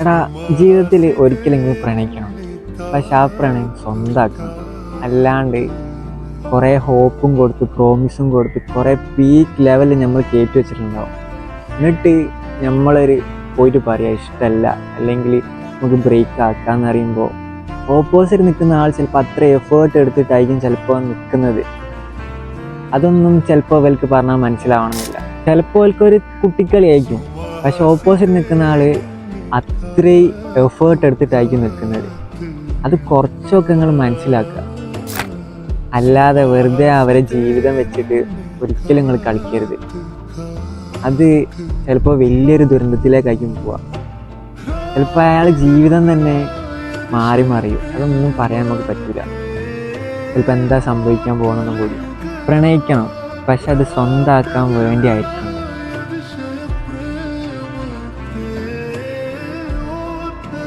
എടാ ജീവിതത്തിൽ ഒരിക്കലെങ്കിലും പ്രണയിക്കണം. പക്ഷെ ആ പ്രണയം സ്വന്തമാക്കണം. അല്ലാണ്ട് കുറേ ഹോപ്പും കൊടുത്ത് പ്രോമിസും കൊടുത്ത് കുറേ പീക്ക് ലെവലിൽ നമ്മൾ കയറ്റി വെച്ചിട്ടുണ്ടാവും. എന്നിട്ട് നമ്മളൊരു പോയിട്ട് പറയാം ഇഷ്ടമല്ല അല്ലെങ്കിൽ നമുക്ക് ബ്രേക്ക് ആക്കാന്ന് അറിയുമ്പോൾ ഓപ്പോസിറ്റ് നിൽക്കുന്ന ആൾ ചിലപ്പോൾ അത്ര എഫേർട്ട് എടുത്തിട്ടായിരിക്കും ചിലപ്പോൾ നിൽക്കുന്നത് അതൊന്നും ചിലപ്പോൾ അവർക്ക് പറഞ്ഞാൽ മനസ്സിലാവണമെന്നില്ല. ചിലപ്പോൾ അവർക്കൊരു കുട്ടിക്കളിയായിരിക്കും. പക്ഷെ ഓപ്പോസിറ്റ് നിൽക്കുന്ന ആൾ അത്രയും എഫേർട്ട് എടുത്തിട്ടായിരിക്കും നിൽക്കുന്നത്. അത് കുറച്ചൊക്കെ നിങ്ങൾ മനസ്സിലാക്കുക. അല്ലാതെ വെറുതെ അവരെ ജീവിതം വെച്ചിട്ട് ഒരിക്കലും നിങ്ങൾ കളിക്കരുത്. അത് ചിലപ്പോൾ വലിയൊരു ദുരന്തത്തിലേക്കായിരിക്കും പോവുക. ചിലപ്പോൾ അയാൾ ജീവിതം തന്നെ മാറി മറിയും. അതൊന്നും പറയാൻ നമുക്ക് പറ്റില്ല ചിലപ്പോൾ എന്താ സംഭവിക്കാൻ പോകണമെന്നും കൂടി പ്രണയിക്കണം. പക്ഷെ അത് സ്വന്തമാക്കാൻ വേണ്ടി ആയിരിക്കണം